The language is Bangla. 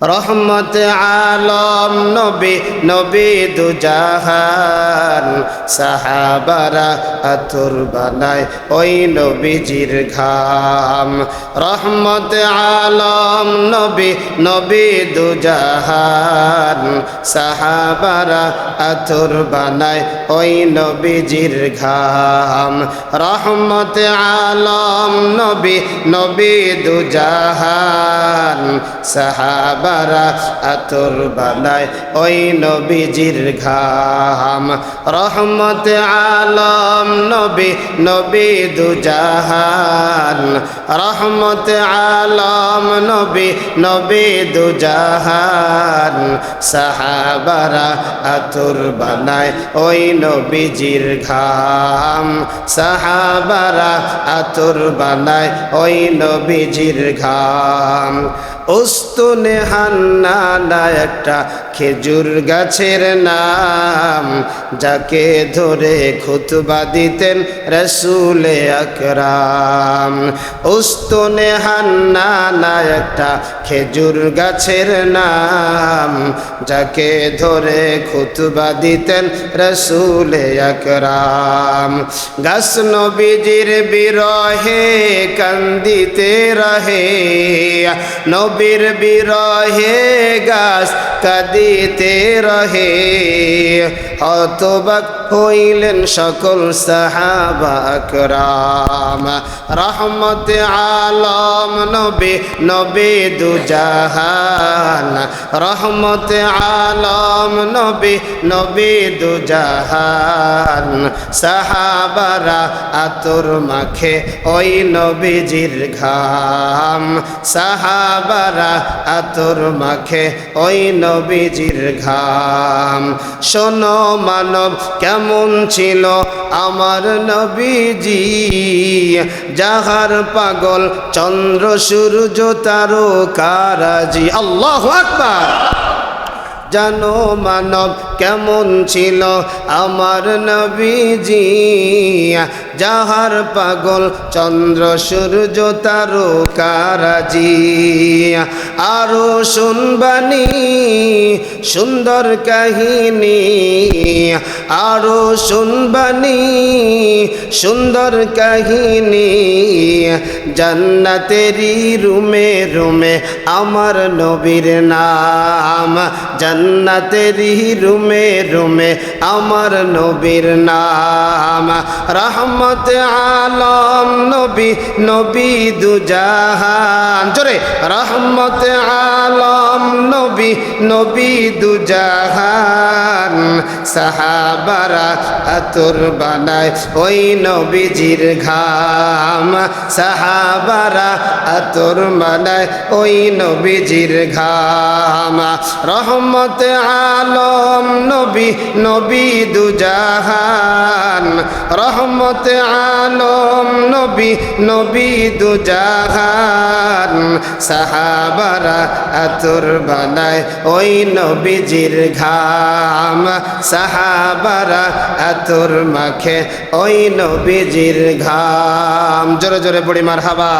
রহমত আলম নবী নবী দুজাহান, সাহাবারা আতুর বানায় ওই নবীজির ঘাম। রহমত আলম নবী নবী দুজাহান, সাহাবারা আতুর বানায় ওই নবীজির ঘাম। রহমত আলম নবী নবী দুজাহান সাহাবারা আতর বানায় ওই নবীজির ঘাম। রহমত আলম নবী নবী দুজাহান। রহমত আলম নবী নবী দুজাহান। সাহাবারা আতর বানায় ওই নবীজির ঘাম। সাহাবারা আতর বানায় ওই নবীজির ঘাম। উস্তুনে হান্না একটা খেজুর গাছের নাম, যাকে ধরে খুতবা দিতেন রসুলে আকরাম। উস্তুনে হান্না একটা খেজুর গাছের নাম, যাকে ধরে খুতবা দিতেন রসুলে আকরাম। গাছ নবীজির বিরহে কান্দিতে রহে নবীর বিরহে গাছ কাঁদিতে রহে হতবাক হইলেন সকল সাহাবাকরাম রহমত আলম নবী নবী দুজাহান। রহমত আলম নবী নবী দুজাহান। সাহাবারা আতর মাখে ওই নবীজির ঘাম। সাহাবারা আতর মাখে ওই নবীজির ঘাম। শোনো মানব কেমন ছিল আমার নবীজি? যাহার পাগল চন্দ্র সূর্য তারকারাজি। আল্লাহ আকবার। জানো মানব কেমন ছিল? আমার নবীজি যাহার পাগল, চন্দ্র, সূর্য তারো কারাজি আরও শুনবানি সুন্দর কাহিনী। আরও শুনবানি সুন্দর কাহিনী। জান্নাতেরি রুমে রুমে আমার নবীর নাম। জান্নাতেরি রুমে রুমে আমার নবীর নাম। রহমত আলম নবী নবী দুজাহান। জোরে, রহমত আলম নবী নবী দুজাহান। সাহাবারা আতর বানায় ওই নবীজির ঘাম। সাহাবারা আতর মানায় ওই নবীজির ঘামা। রহমত আলম নবী নবী দুজাহান। রহমত আলম নবী নবী দুজাহান। সাহাবারা আতুর বানায় ওই নবীজির ঘাম। সাহাবারা আতর মাখে ওই নবীজির ঘাম। জোরে জোরে পড়ি মার হাবা